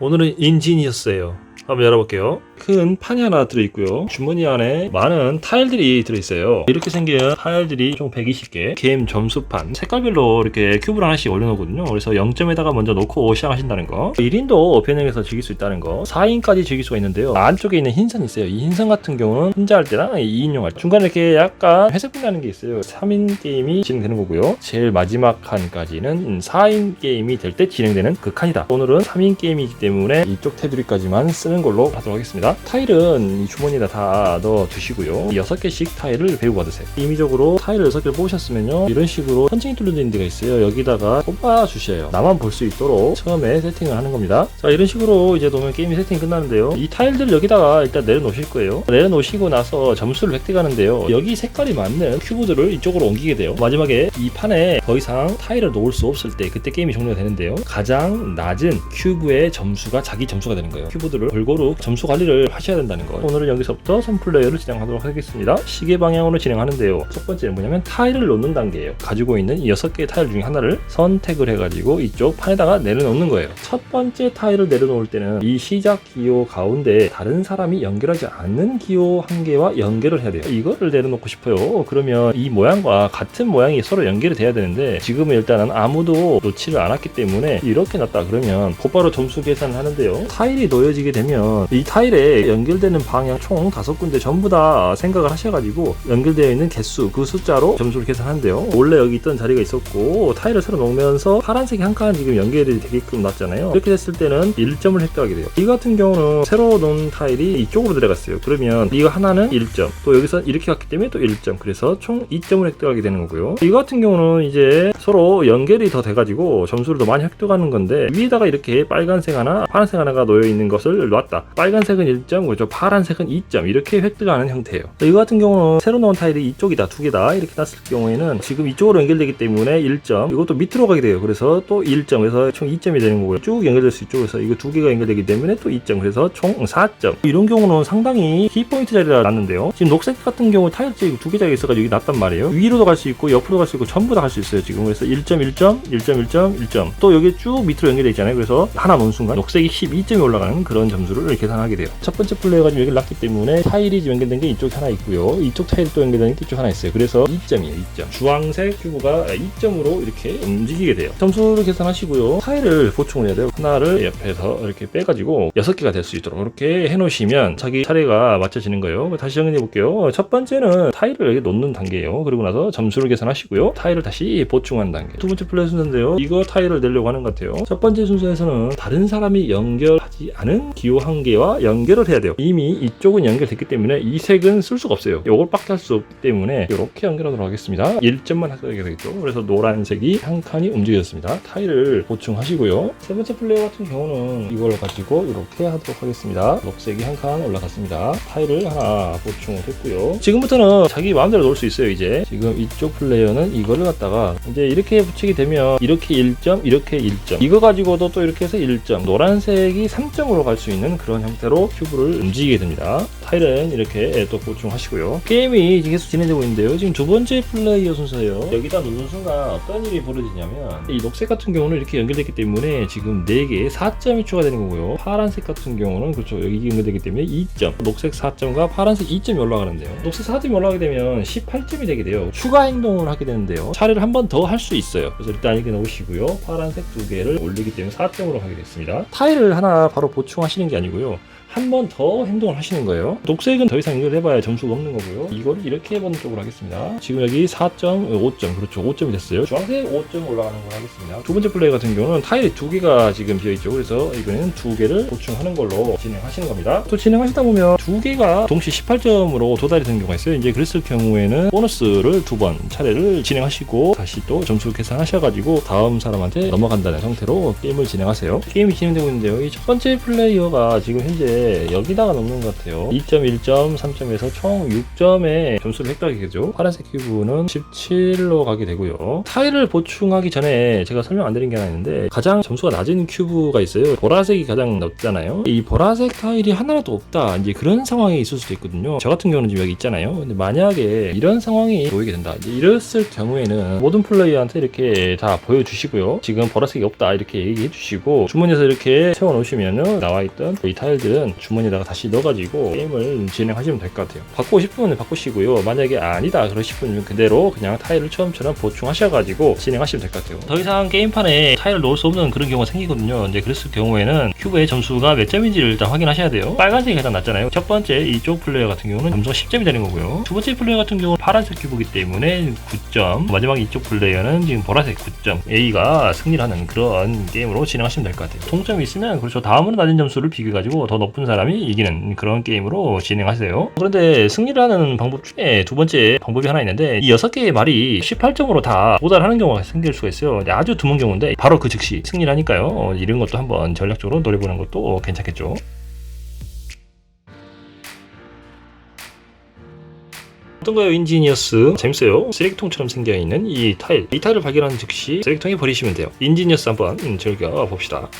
오늘은 인진이었어요. 한번 열어볼게요. 큰 판이 하나 들어있고요. 주머니 안에 많은 타일들이 들어있어요. 이렇게 생긴 타일들이 총 120개. 게임 점수판. 색깔별로 이렇게 큐브를 하나씩 올려놓거든요. 그래서 0점에다가 먼저 놓고 시작하신다는 거. 1인도 변형해서 즐길 수 있다는 거. 4인까지 즐길 수가 있는데요. 안쪽에 있는 흰선이 있어요. 이 흰선 같은 경우는 혼자 할 때랑 2인용 할 때. 중간에 이렇게 약간 회색빛 나는 게 있어요. 3인 게임이 진행되는 거고요. 제일 마지막 칸까지는 4인 게임이 될 때 진행되는 그 칸이다. 오늘은 3인 게임이기 때문에 이쪽 테두리까지만 쓰는 걸로 하도록 하겠습니다. 타일은 이 주머니에다 다 넣어 두시고요. 6개씩 타일을 배우고 받으세요. 임의적으로 타일을 6개를 뽑으셨으면요. 이런 식으로 선칭이 뚫려진 데가 있어요. 여기다가 뽑아 주셔요. 나만 볼 수 있도록 처음에 세팅을 하는 겁니다. 자, 이런 식으로 이제 놓으면 게임이 세팅이 끝나는데요. 이 타일들 여기다가 일단 내려놓으실 거예요. 내려놓으시고 나서 점수를 획득하는데요. 여기 색깔이 맞는 큐브들을 이쪽으로 옮기게 돼요. 마지막에 이 판에 더 이상 타일을 놓을 수 없을 때 그때 게임이 종료가 되는데요. 가장 낮은 큐브의 점수가 자기 점수가 되는 거예요. 큐브들을 골고루 점수 관리를 하셔야 된다는 거. 오늘은 여기서부터 선플레이어를 진행하도록 하겠습니다. 시계 방향으로 진행하는데요. 첫 번째는 뭐냐면 타일을 놓는 단계예요. 가지고 있는 이 6개의 타일 중에 하나를 선택을 해가지고 이쪽 판에다가 내려놓는 거예요. 첫 번째 타일을 내려놓을 때는 이 시작 기호 가운데 다른 사람이 연결하지 않는 기호 한 개와 연결을 해야 돼요. 이거를 내려놓고 싶어요. 그러면 이 모양과 같은 모양이 서로 연결이 돼야 되는데 지금은 일단은 아무도 놓지를 않았기 때문에 이렇게 놨다 그러면 곧바로 점수 계산을 하는데요. 타일이 놓여지게 되면 이 타일에 연결되는 방향 총 다섯 군데 전부 다 생각을 하셔가지고 연결되어 있는 개수 그 숫자로 점수를 계산하는데요. 원래 여기 있던 자리가 있었고 타일을 새로 놓으면서 파란색이 한 칸 지금 연결이 되게끔 놨잖아요. 이렇게 됐을 때는 1점을 획득하게 돼요. 이 같은 경우는 새로 놓은 타일이 이쪽으로 들어갔어요. 그러면 이거 하나는 1점 또 여기서 이렇게 갔기 때문에 또 1점 그래서 총 2점을 획득하게 되는 거고요. 이 같은 경우는 이제 서로 연결이 더 돼가지고 점수를 더 많이 획득하는 건데 위에다가 이렇게 빨간색 하나 파란색 하나가 놓여 있는 것을 놨 다. 빨간색은 1점 그렇죠. 파란색은 2점 이렇게 획득하는 형태예요. 이거 같은 경우는 새로 나온 타일이 이쪽이다 두 개다 이렇게 놨을 경우에는 지금 이쪽으로 연결되기 때문에 1점 이것도 밑으로 가게 돼요. 그래서 또 1점 그래서 총 2점이 되는 거고요. 쭉 연결될 수 있죠. 그래서 이거 두 개가 연결되기 때문에 또 2점 그래서 총 4점 이런 경우는 상당히 키포인트 자리라 놨는데요. 지금 녹색 같은 경우 타일째 두개 자리가 있어가지고 여기 놨단 말이에요. 위로도 갈 수 있고 옆으로 갈 수 있고 전부 다 갈 수 있어요. 지금 그래서 1점 1점 1점 1점 1점 또 여기 쭉 밑으로 연결되어 있잖아요. 그래서 하나 놓은 순간 녹색이 12점이 올라가는 그런 점수 를 계산하게 돼요. 첫 번째 플레이어 가 지금 여기 놨기 때문에 타일이 연결된 게 이쪽 하나 있고요. 이쪽 타일이 또 연결된 게 이쪽 하나 있어요. 그래서 2점이에요. 2점. 주황색 큐브가 2점으로 이렇게 움직이게 돼요. 점수를 계산하시고요. 타일을 보충을 해야 돼요. 하나를 옆에서 이렇게 빼가지고 6개가 될 수 있도록 이렇게 해놓으시면 자기 차례가 맞춰지는 거예요. 다시 정리해 볼게요. 첫 번째는 타일을 여기 놓는 단계예요. 그리고 나서 점수를 계산하시고요. 타일을 다시 보충하는 단계. 두 번째 플레이 순서인데요. 이거 타일을 내려고 하는 것 같아요. 첫 번째 순서에서는 다른 사람이 연결하지 않은 기호 한 개와 연결을 해야 돼요. 이미 이쪽은 연결됐기 때문에 이 색은 쓸 수가 없어요. 이걸밖에 할수 없기 때문에 이렇게 연결하도록 하겠습니다. 1점만 하게 되겠죠. 그래서 노란색이 한 칸이 움직였습니다. 타일을 보충하시고요. 세 번째 플레이어 같은 경우는 이걸 가지고 이렇게 하도록 하겠습니다. 녹색이 한 칸 올라갔습니다. 타일을 하나 보충을 했고요. 지금부터는 자기 마음대로 놓을 수 있어요. 이제 지금 이쪽 플레이어는 이거를 갖다가 이제 이렇게 붙이게 되면 이렇게 1점, 이렇게 1점. 이거 가지고도 또 이렇게 해서 1점. 노란색이 3점으로 갈 수 있는 그런 형태로 큐브를 움직이게 됩니다. 타일은 이렇게 또 보충하시고요. 게임이 계속 진행되고 있는데요. 지금 두 번째 플레이어 순서예요. 여기다 누른 순간 어떤 일이 벌어지냐면 이 녹색 같은 경우는 이렇게 연결됐기 때문에 지금 4개 4점이 추가되는 거고요. 파란색 같은 경우는 그렇죠. 여기 연결되기 때문에 2점. 녹색 4점과 파란색 2점이 올라가는데요. 녹색 4점이 올라가게 되면 18점이 되게 돼요. 추가 행동을 하게 되는데요. 차례를 한 번 더 할 수 있어요. 그래서 일단 이렇게 넣으시고요. 파란색 두 개를 올리기 때문에 4점으로 하게 됐습니다. 타일을 하나 바로 보충하시는 게 아니고요. 한 번 더 행동을 하시는 거예요. 녹색은 더 이상 연결해봐야 점수가 없는 거고요. 이거를 이렇게 해보는 쪽으로 하겠습니다. 지금 여기 4.5점, 그렇죠. 5점이 됐어요. 주황색 5점 올라가는 걸 하겠습니다. 두 번째 플레이 같은 경우는 타일이 두 개가 지금 비어있죠. 그래서 이번에는 두 개를 보충하는 걸로 진행하시는 겁니다. 또 진행하시다 보면 두 개가 동시 18점으로 도달이 되는 경우가 있어요. 이제 그랬을 경우에는 보너스를 두 번 차례를 진행하시고 다시 또 점수 계산하셔가지고 다음 사람한테 넘어간다는 형태로 게임을 진행하세요. 게임이 진행되고 있는데요. 이첫 번째 플레이어가 지금 현재 여기다가 넣는 것 같아요. 2.1점, 3점에서 총 6점의 점수를 획득하겠죠. 파란색 큐브는 17로 가게 되고요. 타일을 보충하기 전에 제가 설명 안 드린 게 하나 있는데 가장 점수가 낮은 큐브가 있어요. 보라색이 가장 높잖아요. 이 보라색 타일이 하나라도 없다. 이제 그런 상황이 있을 수도 있거든요. 저 같은 경우는 지금 여기 있잖아요. 근데 만약에 이런 상황이 보이게 된다. 이제 이랬을 경우에는 모든 플레이어한테 이렇게 다 보여주시고요. 지금 보라색이 없다. 이렇게 얘기해 주시고 주머니에서 이렇게 채워 놓으시면은 나와 있던 이 타일들은 주머니에다가 다시 넣어가지고 게임을 진행하시면 될 것 같아요. 바꾸고 싶으면 바꾸시고요. 만약에 아니다 그러시면 그대로 그냥 타일을 처음처럼 보충하셔가지고 진행하시면 될 것 같아요. 더 이상 게임판에 타일을 놓을 수 없는 그런 경우가 생기거든요. 이제 그랬을 경우에는 큐브의 점수가 몇 점인지를 일단 확인하셔야 돼요. 빨간색이 가장 낮잖아요. 첫 번째 이쪽 플레이어 같은 경우는 점수가 10점이 되는 거고요. 두 번째 플레이어 같은 경우는 파란색 큐브이기 때문에 9점. 마지막 이쪽 플레이어는 지금 보라색 9점. A가 승리를 하는 그런 게임으로 진행하시면 될 것 같아요. 동점이 있으면 그렇죠. 다음으로 낮은 점수를 비교해가지고 더 높은 사람이 이기는 그런 게임으로 진행하세요. 그런데 승리를 하는 방법 중에 두 번째 방법이 하나 있는데 이 6개의 말이 18점으로 다 도달하는 경우가 생길 수가 있어요. 아주 드문 경우인데 바로 그 즉시 승리를 하니까요. 어, 이런 것도 한번 전략적으로 노려보는 것도 괜찮겠죠. 어떤가요 인지니어스 재밌어요 쓰레기통처럼 생겨있는 이 타일 이 타일을 발견하는 즉시 쓰레기통에 버리시면 돼요 인지니어스 한번 즐겨봅시다